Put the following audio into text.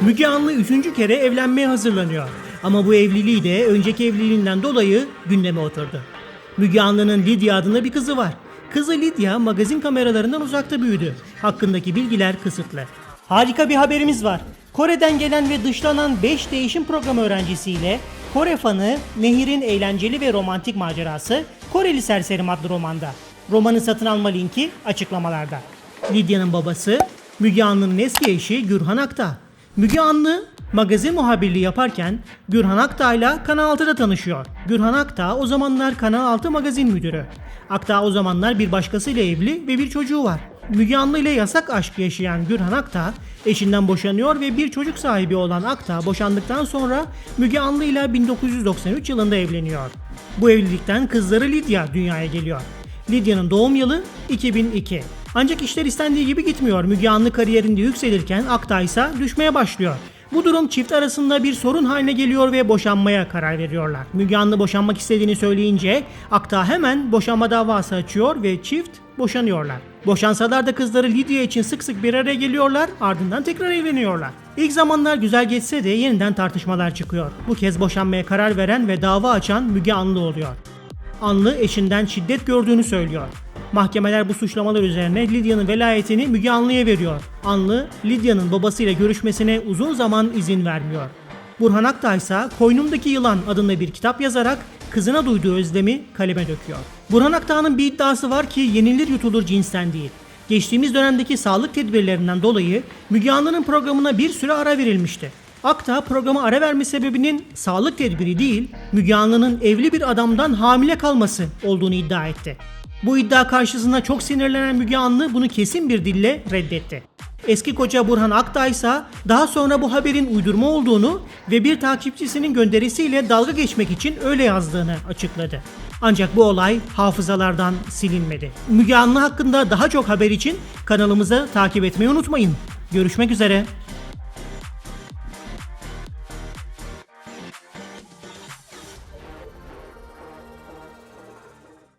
Müge Anlı üçüncü kere evlenmeye hazırlanıyor. Ama bu evliliği de önceki evliliğinden dolayı gündeme oturdu. Müge Anlı'nın Lidya adında bir kızı var. Kızı Lidya magazin kameralarından uzakta büyüdü. Hakkındaki bilgiler kısıtlı. Harika bir haberimiz var. Kore'den gelen ve dışlanan 5 değişim programı öğrencisiyle Kore fanı Nehir'in eğlenceli ve romantik macerası Koreli Serserim adlı romanda. Romanın satın alma linki açıklamalarda. Lidya'nın babası Müge Anlı'nın eski eşi Gürhan Akta. Müge Anlı magazin muhabirliği yaparken Gürhan Akta ile Kanal 6'da tanışıyor. Gürhan Akta o zamanlar Kanal 6 magazin müdürü. Akta o zamanlar bir başkasıyla evli ve bir çocuğu var. Müge Anlı ile yasak aşk yaşayan Gürhan Akta eşinden boşanıyor ve bir çocuk sahibi olan Akta boşandıktan sonra Müge Anlı ile 1993 yılında evleniyor. Bu evlilikten kızları Lidya dünyaya geliyor. Lidya'nın doğum yılı 2002. Ancak işler istendiği gibi gitmiyor. Müge Anlı kariyerinde yükselirken Akta ise düşmeye başlıyor. Bu durum çift arasında bir sorun haline geliyor ve boşanmaya karar veriyorlar. Müge Anlı boşanmak istediğini söyleyince Akta hemen boşanma davası açıyor ve çift boşanıyorlar. Boşansalar da kızları Lidya için sık sık bir araya geliyorlar ardından tekrar evleniyorlar. İlk zamanlar güzel geçse de yeniden tartışmalar çıkıyor. Bu kez boşanmaya karar veren ve dava açan Müge Anlı oluyor. Anlı eşinden şiddet gördüğünü söylüyor. Mahkemeler bu suçlamalar üzerine Lidya'nın velayetini Müge Anlı'ya veriyor. Anlı, Lidya'nın babasıyla görüşmesine uzun zaman izin vermiyor. Burhan Akta ise Koynumdaki Yılan adında bir kitap yazarak kızına duyduğu özlemi kaleme döküyor. Burhan Aktağ'ın bir iddiası var ki yenilir yutulur cinsten değil. Geçtiğimiz dönemdeki sağlık tedbirlerinden dolayı Müge Anlı'nın programına bir süre ara verilmişti. Akta programa ara verme sebebinin sağlık tedbiri değil, Müge Anlı'nın evli bir adamdan hamile kalması olduğunu iddia etti. Bu iddia karşısında çok sinirlenen Müge Anlı bunu kesin bir dille reddetti. Eski koca Burhan Akta ise daha sonra bu haberin uydurma olduğunu ve bir takipçisinin gönderisiyle dalga geçmek için öyle yazdığını açıkladı. Ancak bu olay hafızalardan silinmedi. Müge Anlı hakkında daha çok haber için kanalımızı takip etmeyi unutmayın. Görüşmek üzere.